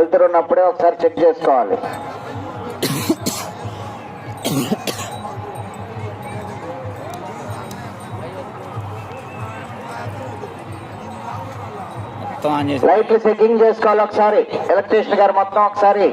వెళ్తురు ఉన్నప్పుడే ఒకసారి చెక్ చేసుకోవాలి. లైట్లు చెకింగ్ చేసుకోవాలి ఒకసారి. ఎలక్ట్రీషియన్ గారు మొత్తం ఒకసారి.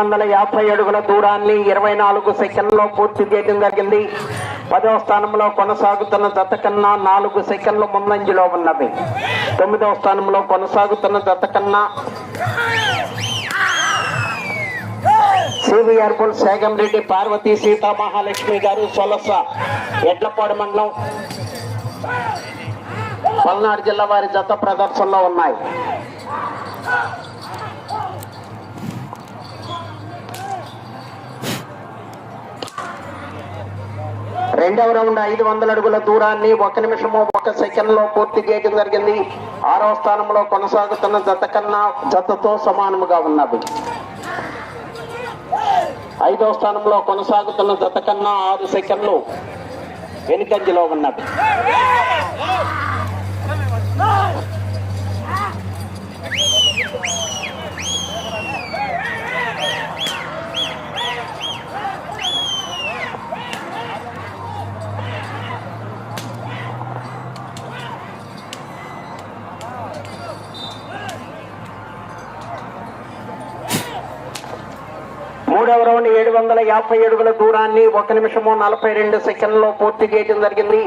వందల యాభై అడుగుల దూరాన్ని ఇరవై నాలుగు సెకండ్లో పూర్తి చేయడం జరిగింది. పదవ స్థానంలో కొనసాగుతున్న జత కన్నా నాలుగు సెకండ్లు ముందంజలో ఉన్నవి. తొమ్మిదవ స్థానంలో కొనసాగుతున్న జత కన్నా సివిఆర్ పుల్ సేగంరెడ్డి పార్వతీ సీతా మహాలక్ష్మి గారు సొలస ఎడ్లపాడు మండలం పల్నాడు జిల్లా వారి జత ప్రదర్శనలో ఉన్నాయి. రెండవ రౌండ్ ఐదు వందల అడుగుల దూరాన్ని ఒక నిమిషము ఒక సెకండ్లో పూర్తి చేయడం జరిగింది. ఆరవ స్థానంలో కొనసాగుతున్న జత కన్నా జతతో సమానముగా ఉన్నది. ఐదవ స్థానంలో కొనసాగుతున్న జత కన్నా ఆరు సెకండ్లు వెనుకంజలో ఉన్నవి మూడవ ఏడు వందల యాభై అడుగుల దూరాన్ని ఒక నిమిషము నలభై రెండు సెకండ్లో పూర్తి చేయడం జరిగింది.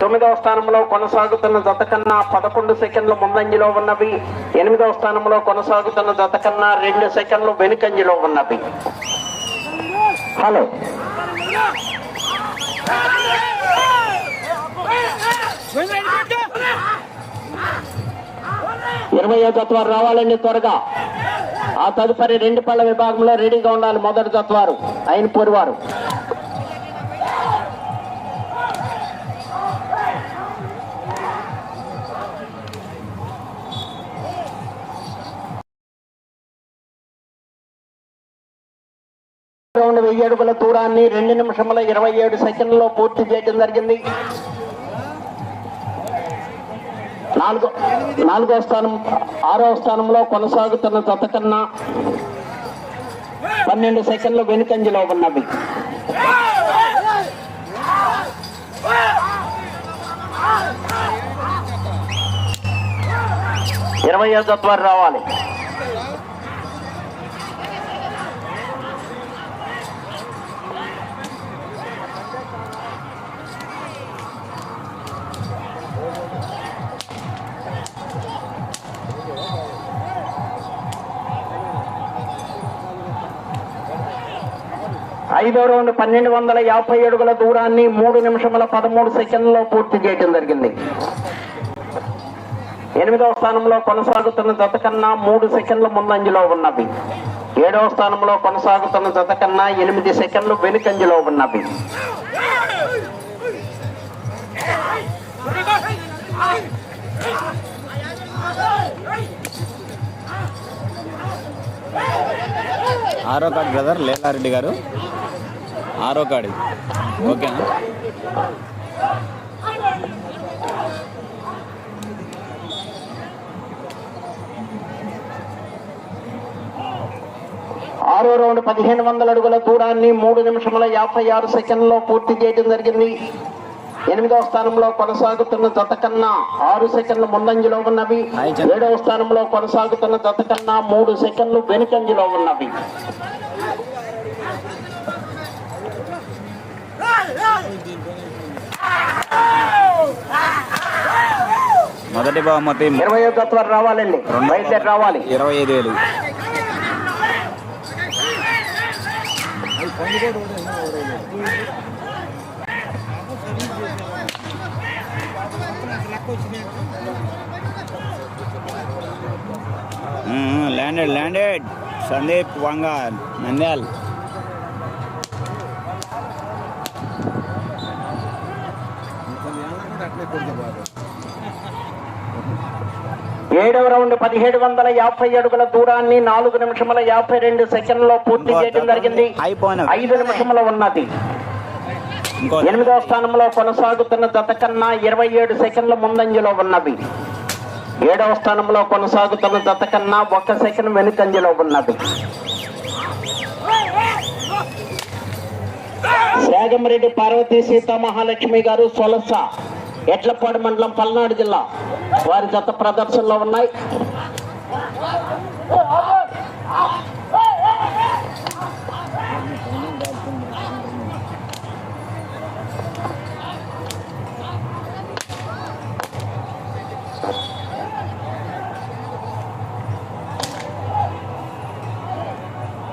తొమ్మిదవ స్థానంలో కొనసాగుతున్న జత కన్నా పదకొండు సెకండ్లు ముందంజలో ఉన్నవి. ఎనిమిదవ స్థానంలో కొనసాగుతున్న జత కన్నా రెండు సెకండ్లు వెనుకంజలో ఉన్నవి. హలో. ఇరవై జత వారు రావాలండి త్వరగా. ఆ తదుపరి రెండు పళ్ళ విభాగంలో రెడీగా ఉండాలి మొదటి తత్వారు అయిన పొరివారు రౌండ్ వెయ్యి అడుగుల దూరాన్ని రెండు నిమిషముల ఇరవై ఏడు సెకండ్లలో పూర్తి చేయడం జరిగింది. నాలుగో నాలుగో స్థానం ఆరో స్థానంలో కొనసాగుతున్న జత కన్నా పన్నెండు సెకండ్లు వెనుకంజలో ఉన్నవి. ఇరవై ఐదు రావాలి. ఐదో రౌండ్ పన్నెండు వందల యాభై అడుగుల దూరాన్ని మూడు నిమిషముల పదమూడు సెకండ్లో పూర్తి చేయడం జరిగింది. ఎనిమిదవ స్థానంలో కొనసాగుతున్న జత కన్నా మూడు సెకండ్ల ముందంజలో ఉన్నవి. ఏడవ స్థానంలో కొనసాగుతున్న జత కన్నా ఎనిమిది సెకండ్లు వెనుకంజలో ఉన్నవి. ఆరో కార్డ్ బ్రదర్ లేలారెడ్డి గారు. ఆరో కార్డు ఓకేనా? ఆరో రౌండ్ పదిహేను వందల అడుగుల దూరాన్ని మూడు నిమిషముల యాభై ఆరు సెకండ్లో పూర్తి చేయడం జరిగింది. ఎనిమిదవ స్థానంలో కొనసాగుతున్న జత కన్నా ఆరు సెకండ్లు ముందంజలో ఉన్నవి. ఏడవ స్థానంలో కొనసాగుతున్న జత కన్నా మూడు సెకండ్లు వెనుకంజలో ఉన్నవి. మొదటి బహుమతి ఇరవై ఐదు వరకు రావాలండి. బయలుదేరి రావాలి. ఇరవై ఐదు వేలు. Landed landed Sandeep Vanga Nandyal. ఏడవ రౌండ్ పదిహేడు వందల యాభై అడుగుల దూరాన్ని నాలుగు నిమిషముల యాభై రెండు సెకండ్లో పూర్తి చేయడం జరిగింది. ఐదు నిమిషముల ఉన్నది. ఎనిమిదవ స్థానంలో కొనసాగుతున్న జత కన్నా ఇరవై ఏడు సెకండ్ల ముందంజలో ఉన్నవి ఏడవ స్థానంలో కొనసాగుతున్న జత కన్నా ఒక్క సెకండ్ వెనుకంజలో ఉన్నది. శాగమరెడ్డి పార్వతీ సీతా మహాలక్ష్మి గారు సొలస. ఎడ్లపాడు మండలం పల్నాడు జిల్లా. వారి జత ప్రదర్శనలో ఉన్నాయి.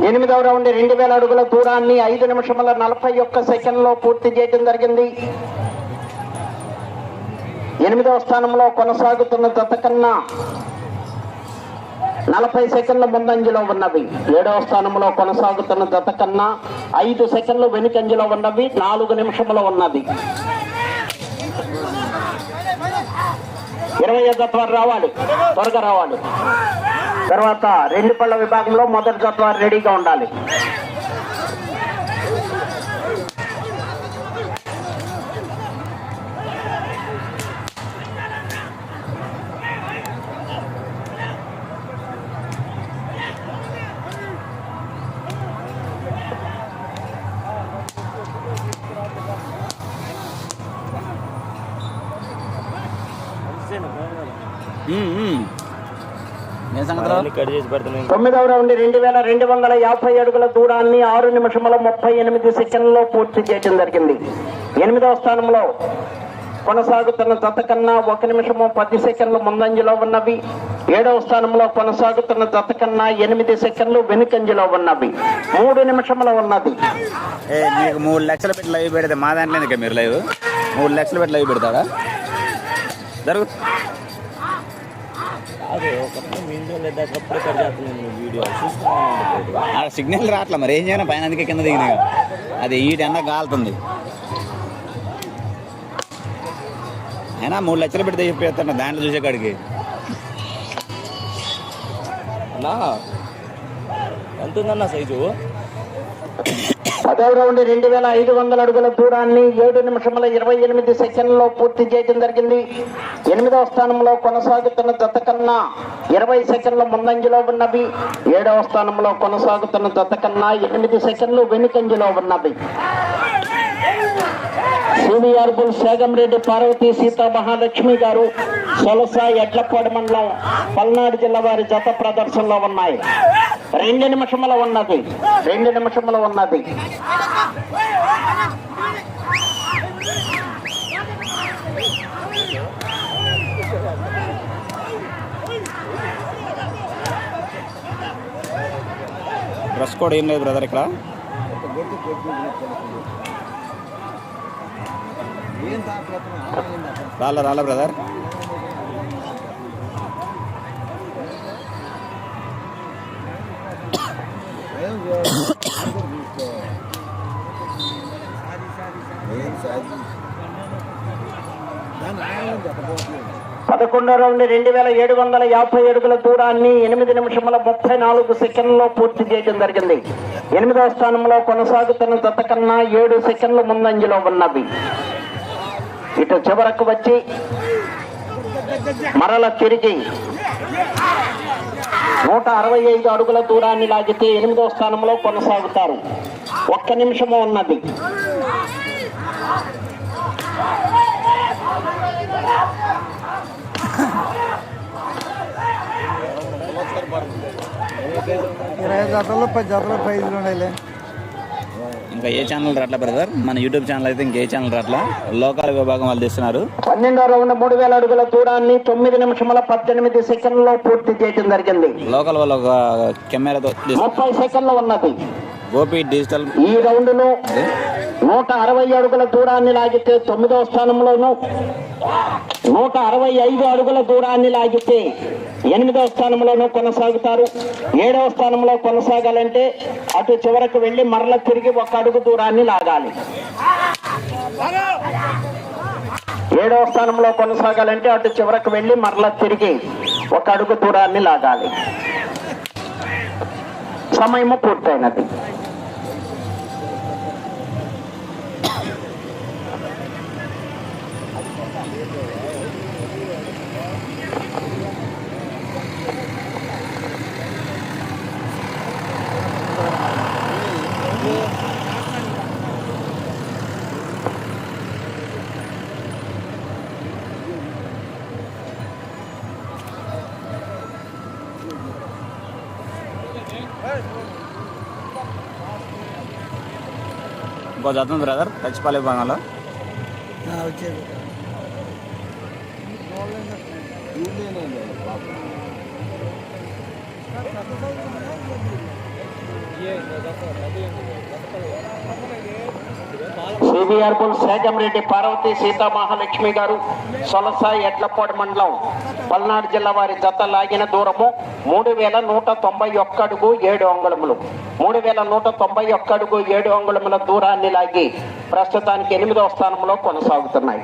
ఎనిమిదవ రౌండ్ రెండు వేల అడుగుల దూరాన్ని ఐదు నిమిషముల నలభై ఒక్క సెకండ్లో పూర్తి చేయడం జరిగింది. ఎనిమిదవ స్థానంలో కొనసాగుతున్న జత కన్నా నలభై సెకండ్ల ముందంజలో ఉన్నవి. ఏడవ స్థానంలో కొనసాగుతున్న జత కన్నా ఐదు సెకండ్లు వెనుకంజలో ఉన్నవి. నాలుగు నిమిషంలో ఉన్నది. ఇరవై జతవారి రావాలి. త్వరగా రావాలి. తర్వాత రెండు పళ్ళ విభాగంలో మొదటి జతవారి రెడీగా ఉండాలి. తొమ్మిదవ రౌండ్ రెండు వేల రెండు వందల యాభై అడుగుల దూరాన్ని ఆరు నిమిషముల ముప్పై ఎనిమిది సెకండ్లలో పూర్తి చేయడం జరిగింది. ఎనిమిదవ స్థానంలో కొనసాగుతున్న జత కన్నా ఒక నిమిషము పది సెకండ్లు ముందంజలో ఉన్నవి. ఏడవ స్థానంలో కొనసాగుతున్న జత కన్నా ఎనిమిది సెకండ్లు వెనుకంజలో ఉన్నవి. మూడు నిమిషముల ఉన్నది. ఏ నీకు మూడు లక్షలు పెట్టి లైవ్ పెడితే మా దాంట్లో ఎందుకు మీరు లైవ్? మూడు లక్షలు పెట్టి లైవ్ పెడతాడా జరుగు అదే ఒకప్పుడు మీ ఇంట్లో లేదప్పుడు కట్ చేస్తున్నాను వీడియో? ఆ సిగ్నల్ రావట్లే మరి ఏం చేయను పైన అందుకే కింద దిగినా అది ఈట ఎండ కాలుతుంది. అయినా మూడు లక్షలు పెడితే చెప్పేస్తాను దాంట్లో చూసే కాడికి. అన్నా ఎంత ఉందన్న సైజు? పదవ రౌండ్ రెండు వేల ఐదు వందల అడుగుల దూరాన్ని ఏడు నిమిషముల ఇరవై ఎనిమిది సెకండ్లో పూర్తి చేయడం జరిగింది. ఎనిమిదవ స్థానంలో కొనసాగుతున్న జత కన్నా ఇరవై సెకండ్ల ముందంజలో ఉన్నవి. ఏడవ స్థానంలో కొనసాగుతున్న జత కన్నా ఎనిమిది సెకండ్లు వెనుకంజలో ఉన్నవి. సీనియర్ బుల్ సేగంరెడ్డి పార్వతి సీతా మహాలక్ష్మి గారు సొలస ఎడ్లపాడు మండలం పల్నాడు జిల్లా వారి జత ప్రదర్శనలో ఉన్నాయి. రెండు నిమిషముల ఉన్నది. రెండు నిమిషముల ఉన్నది. డ్రెస్ కోడ్ ఏం లేదు బ్రదర్ ఇక్కడ. రాలా రాలా బ్రదర్. పదకొండో రౌండ్ రెండు వేల ఏడు వందల యాభై అడుగుల దూరాన్ని ఎనిమిది నిమిషముల ముప్పై నాలుగు సెకండ్లో పూర్తి చేయడం జరిగింది. ఎనిమిదవ స్థానంలో కొనసాగుతున్న జత కన్నా ఏడు సెకండ్లు ముందంజలో ఉన్నవి. ఇటు చివరకు వచ్చి మరల తిరిగి నూట అరవై ఐదు అడుగుల దూరాన్ని లాగితే ఎనిమిదో స్థానంలో కొనసాగుతారు. ఒక్క నిమిషము ఉన్నది. ఇరవై జతలు పది జతలు ప్రైజ్లు ఉండాలి ఇంకా ఏ ఛానల్ రాట్లా బ్రదర్ మన యూట్యూబ్ ఛానల్ అయితే ఇంకే ఛానల్ రాట్లా లోకల్ విభాగం వాళ్ళు తీస్తున్నారు. పన్నెండో రౌండ్ మూడు వేల అడుగుల దూరాన్ని తొమ్మిది నిమిషముల పద్దెనిమిది సెకండ్లలో పూర్తి చేయడం జరిగింది. లోకల్ వాళ్ళు ఒక కెమెరాతో. ముప్పై సెకండ్లు ఉన్నది. గోపి డిజిటల్ ఈ రౌండ్లో నూట అరవై అడుగుల దూరాన్ని లాగితే తొమ్మిదవ స్థానంలోను. నూట అరవై ఐదు అడుగుల దూరాన్ని లాగితే ఎనిమిదవ స్థానంలోనూ కొనసాగుతారు. ఏడవ స్థానంలో కొనసాగాలంటే అటు చివరకు వెళ్ళి మరల తిరిగి ఒక అడుగు దూరాన్ని లాగాలి. ఏడవ స్థానంలో కొనసాగాలంటే అటు చివరకు వెళ్ళి మరల తిరిగి ఒక అడుగు దూరాన్ని లాగాలి. సమయము పూర్తయినది. ఇంకో జత ఉంది బ్రదర్ టచ్పాలి విభాగంలో వచ్చేది సిబిఆర్ సేజంరెడ్డి పార్వతి సీతా మహాలక్ష్మి గారు సొలస ఎడ్లపాడు మండలం పల్నాడు జిల్లా వారి జత లాగిన దూరము మూడు వేల నూట తొంభై ఒక్క అడుగు ఏడు అంగుళములు. మూడు వేల నూట తొంభై ఒక్క అడుగు ఏడు అంగుళముల దూరాన్ని లాగి ప్రస్తుతానికి ఎనిమిదవ స్థానంలో కొనసాగుతున్నాయి.